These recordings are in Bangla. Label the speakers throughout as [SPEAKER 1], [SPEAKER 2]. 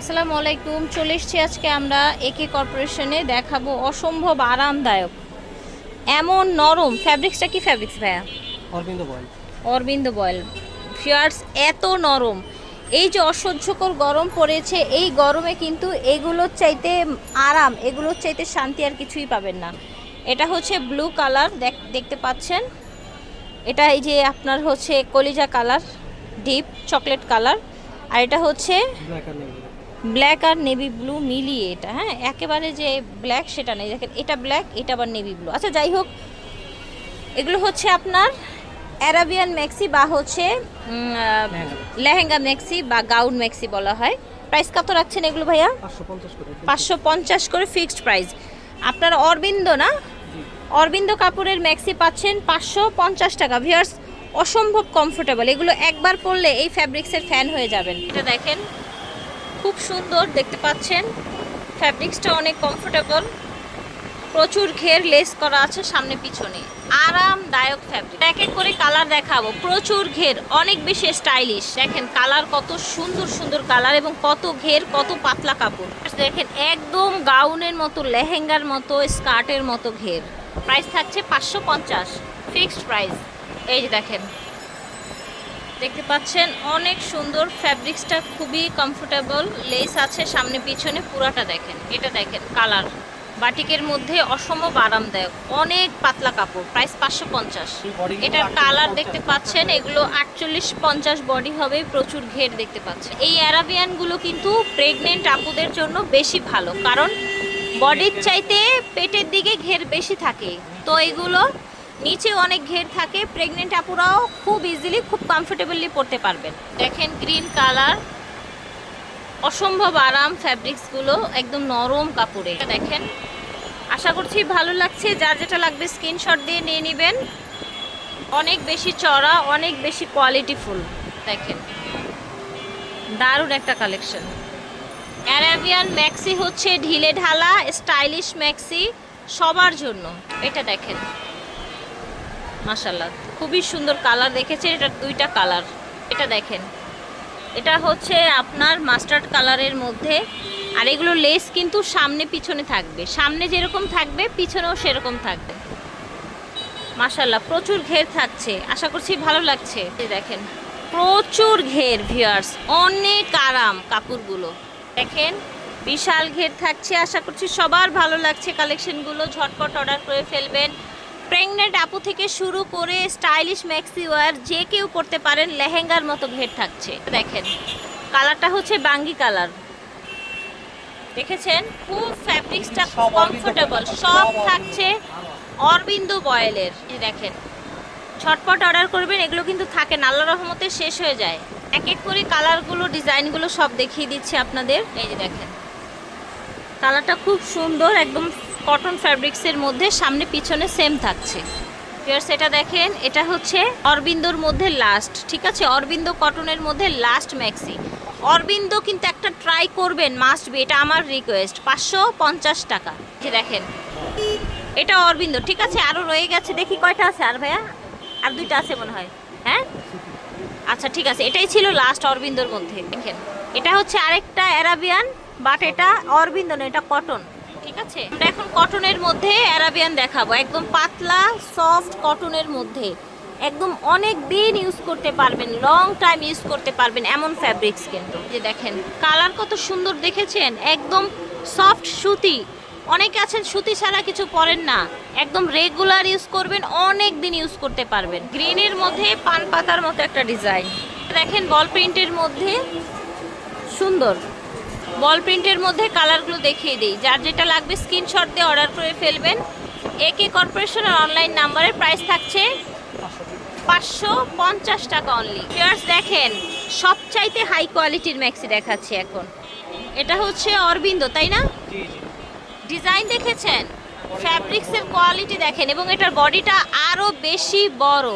[SPEAKER 1] আসসালামু আলাইকুম চলে এসছি আজকে আমরা একে কর্পোরেশনে দেখাবো অসম্ভব আরামদায়ক। এমন নরম ফ্যাব্রিক্সটা কি ফ্যাব্রিক্স ভাইয়া?
[SPEAKER 2] অরবিন্দ বয়েল।
[SPEAKER 1] অরবিন্দ বয়েল। ফিয়ার্স এত নরম। এই যে অসহ্যকর গরম পড়েছে এই গরমে কিন্তু এগুলোর চাইতে আরাম এগুলোর চাইতে শান্তি আর কিছুই পাবেন না। এটা হচ্ছে ব্লু কালার দেখতে পাচ্ছেন? এটা এই যে আপনার হচ্ছে কলিজা কালার ডিপ চকলেট কালার আর এটা হচ্ছে
[SPEAKER 2] ব্ল্যাক আর নেভি
[SPEAKER 1] ব্লু মিলিয়ে এটা হ্যাঁ? একেবারে যে ব্ল্যাক সেটা নেই। দেখেন এটা ব্ল্যাক এটা আবার নেভি ব্লু। আচ্ছা যাই হোক এগুলো হচ্ছে আপনার অ্যারাবিয়ান ম্যাক্সি বা হচ্ছে
[SPEAKER 2] লেহেঙ্গা।
[SPEAKER 1] ম্যাক্সি বা গাউন ম্যাক্সি বলা হয়। প্রাইস কত রাখছেন এগুলো ভাইয়া?
[SPEAKER 2] পাঁচশো পঞ্চাশ করে
[SPEAKER 1] পাঁচশো পঞ্চাশ করে ফিক্সড প্রাইস আপনার অরবিন্দ না? অরবিন্দ কাপুরের ম্যাক্সি পাচ্ছেন পাঁচশো পঞ্চাশ টাকা। ভিয়ার্স অসম্ভব কমফোর্টেবল এগুলো একবার পরলে এই ফ্যাব্রিক্সের ফ্যান হয়ে যাবেন। এটা দেখেন খুব সুন্দর, দেখতে পাচ্ছেন। ফ্যাব্রিক্সটা অনেক কমফোর্টেবল প্রচুর ঘের লেস করা আছে সামনে পিছনে। আরামদায়ক ফ্যাব্রিক এক এক করে কালার দেখাবো। প্রচুর ঘের, অনেক বেশি স্টাইলিশ দেখেন কালার কত সুন্দর সুন্দর কালার এবং কত ঘের, কত পাতলা কাপড়। দেখেন, একদম গাউনের মতো, লেহেঙ্গার মতো স্কার্টের মতো ঘের। প্রাইস থাকছে পাঁচশো পঞ্চাশ। ফিক্সড প্রাইস এই যে দেখেন দেখতে পাচ্ছেন অনেক সুন্দর ফ্যাব্রিক্সটা খুবই কমফোর্টেবল লেস আছে সামনে পিছনে পুরাটা দেখেন এটা দেখেন কালার বাটিকের মধ্যে অসম্ভব আরামদায়ক অনেক পাতলা কাপড় প্রাইস পাঁচশো পঞ্চাশ। এটার কালার দেখতে পাচ্ছেন এগুলো আটচল্লিশ পঞ্চাশ বডি হবে প্রচুর ঘের দেখতে পাচ্ছেন। এই অ্যারাবিয়ানগুলো কিন্তু প্রেগনেন্ট আপুদের জন্য বেশি ভালো কারণ বডির চাইতে পেটের দিকে ঘের বেশি থাকে। তো এগুলো নিচে অনেক ঘের থাকে। প্রেগনেন্ট আপুরাও খুব ইজিলি খুব কমফোর্টেবলি পরতে পারবেন। দেখেন গ্রিন কালার অসম্ভব আরাম ফ্যাব্রিক্সগুলো একদম নরম কাপড়ে। দেখেন, আশা করছি ভালো লাগছে। যার যেটা লাগবে স্ক্রিনশট দিয়ে নিয়ে নেবেন। অনেক বেশি চড়া, অনেক বেশি কোয়ালিটিফুল দেখেন, দারুণ একটা কালেকশন অ্যারাবিয়ান ম্যাক্সি হচ্ছে ঢিলে ঢালা স্টাইলিশ ম্যাক্সি সবার জন্য। এটা দেখেন। মাশাল্লাহ খুবই সুন্দর কালার দেখেছে, এটা দুইটা কালার, এটা দেখেন। এটা হচ্ছে আপনার মাস্টার্ড কালারের মধ্যে, আর এগুলো লেস কিন্তু সামনে পিছনে থাকবে, সামনে যেরকম থাকবে, পিছনেও সেরকম থাকবে। মাশাল্লাহ প্রচুর ঘের থাকছে, আশা করছি ভালো লাগছে। দেখেন, প্রচুর ঘের ভিয়ার্স অনেক আরাম কাপড়গুলো। দেখেন, বিশাল ঘের থাকছে, আশা করছি সবার ভালো লাগছে কালেকশনগুলো ঝটপট অর্ডার করে ফেলবেন। প্রেগনেন্ট আপু থেকে শুরু করে স্টাইলিশ ম্যাক্সি ওয়ার যে কেউ পড়তে পারেন লেহেঙ্গার মতো ঘের থাকছে। দেখেন কালারটা হচ্ছে বাঙ্গি কালার। দেখেছেন? খুব ফ্যাব্রিক্সটা কমফোর্টেবল সব
[SPEAKER 2] সব
[SPEAKER 1] থাকছে অরবিন্দ বয়েলের। দেখেন ছটপট অর্ডার করবেন এগুলো কিন্তু থাকে না। আল্লাহ রহমতে শেষ হয়ে যায়। এক এক করে কালারগুলো ডিজাইনগুলো সব দেখিয়ে দিচ্ছি আপনাদের। এই যে দেখেন কালারটা খুব সুন্দর একদম কটন ফ্যাব্রিক্সের মধ্যে সামনে পিছনে সেম থাকছে। সেটা দেখেন, এটা হচ্ছে অরবিন্দর মধ্যে লাস্ট ঠিক আছে? অরবিন্দ কটনের মধ্যে লাস্ট ম্যাক্সি অরবিন্দ কিন্তু একটা ট্রাই করবেন মাস্ট বি এটা আমার রিকোয়েস্ট পাঁচশো পঞ্চাশ টাকা। দেখেন, এটা অরবিন্দ, ঠিক আছে? আরও রয়ে গেছে, দেখি কয়টা আছে। আর ভাইয়া, আর দুইটা আছে মনে হয় হ্যাঁ? আচ্ছা ঠিক আছে, এটাই ছিল লাস্ট অরবিন্দর মধ্যে। দেখেন, এটা হচ্ছে আরেকটা অ্যারাবিয়ান বাট এটা অরবিন্দ না এটা কটন ঠিক আছে? আমরা এখন কটনের মধ্যে অ্যারাবিয়ান দেখাবো। একদম পাতলা সফট কটনের মধ্যে। একদম অনেক দিন ইউজ করতে পারবেন লং টাইম ইউজ করতে পারবেন এমন ফ্যাব্রিক্স কিন্তু। যে দেখেন কালার কত সুন্দর দেখেছেন? একদম সফট সুতি। অনেকে আছেন সুতি ছাড়া কিছু পরেন না। একদম রেগুলার ইউজ করবেন, অনেক দিন ইউজ করতে পারবেন। গ্রিনের মধ্যে পান পাতার মতো একটা ডিজাইন দেখেন বল প্রিন্টের মধ্যে সুন্দর। বল প্রিন্টের মধ্যে কালারগুলো দেখিয়ে দিই। যার যেটা লাগবে স্ক্রিনশট দিয়ে অর্ডার করে ফেলবেন। এ কে কর্পোরেশনের অনলাইন নাম্বারের প্রাইস থাকছে পাঁচশো পঞ্চাশ টাকা অনলি ফিয়ার্স দেখেন সবচাইতে হাই কোয়ালিটির ম্যাক্সি দেখাচ্ছি এখন। এটা হচ্ছে অরবিন্দ তাই না? ডিজাইন দেখেছেন? ফ্যাব্রিক্সের কোয়ালিটি দেখেন এবং এটার বডিটা আরও বেশি বড়।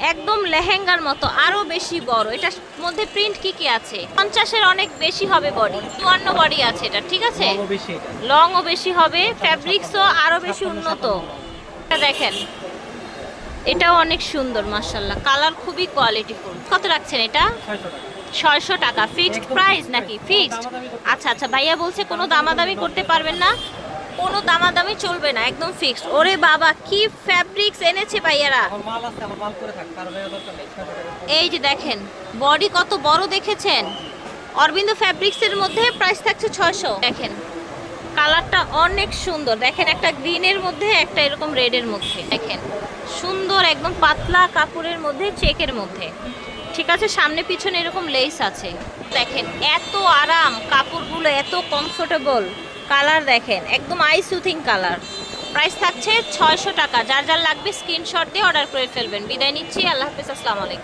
[SPEAKER 1] একদম লেহেঙ্গার মতো আরও বেশি বড়। এটার মধ্যে প্রিন্ট কি কি আছে? পঞ্চাশের অনেক বেশি হবে বডি চুয়ান্ন বডি আছে এটা ঠিক আছে? লংও বেশি হবে ফ্যাব্রিক্সও আরও বেশি উন্নত। এটা দেখেন এটাও অনেক সুন্দর মার্শাল্লাহ কালার খুবই কোয়ালিটিফুল কত রাখছেন এটা?
[SPEAKER 2] ছয়শো টাকা।
[SPEAKER 1] ফিক্সড প্রাইস নাকি? ফিক্সড আচ্ছা আচ্ছা। ভাইয়া বলছে কোনো দামাদামি করতে পারবেন না? কোনো দামাদামি চলবে না একদম ফিক্সড ওরে বাবা কি ফ্যাব্রিক্স এনেছে ভাইয়ারা। এই যে দেখেন বডি কত বড় দেখেছেন? অরবিন্দ ফ্যাব্রিক্সের মধ্যে প্রাইস থাকছে ছয়শো। দেখেন কালারটা অনেক সুন্দর। দেখেন একটা গ্রিনের মধ্যে একটা এরকম রেডের মধ্যে। দেখেন সুন্দর একদম পাতলা কাপড়ের মধ্যে চেকের মধ্যে। ঠিক আছে সামনে পিছনে এরকম লেস আছে। দেখেন এত আরাম কাপড়গুলো এত কমফোর্টেবল কালার দেখেন, একদম আই সুথিং কালার। প্রাইস থাকছে ছয়শো টাকা। যার যার লাগবে স্ক্রিনশট দিয়ে অর্ডার করে ফেলবেন। বিদায় নিচ্ছি। আল্লাহ হাফিজ। আসসালামু আলাইকুম।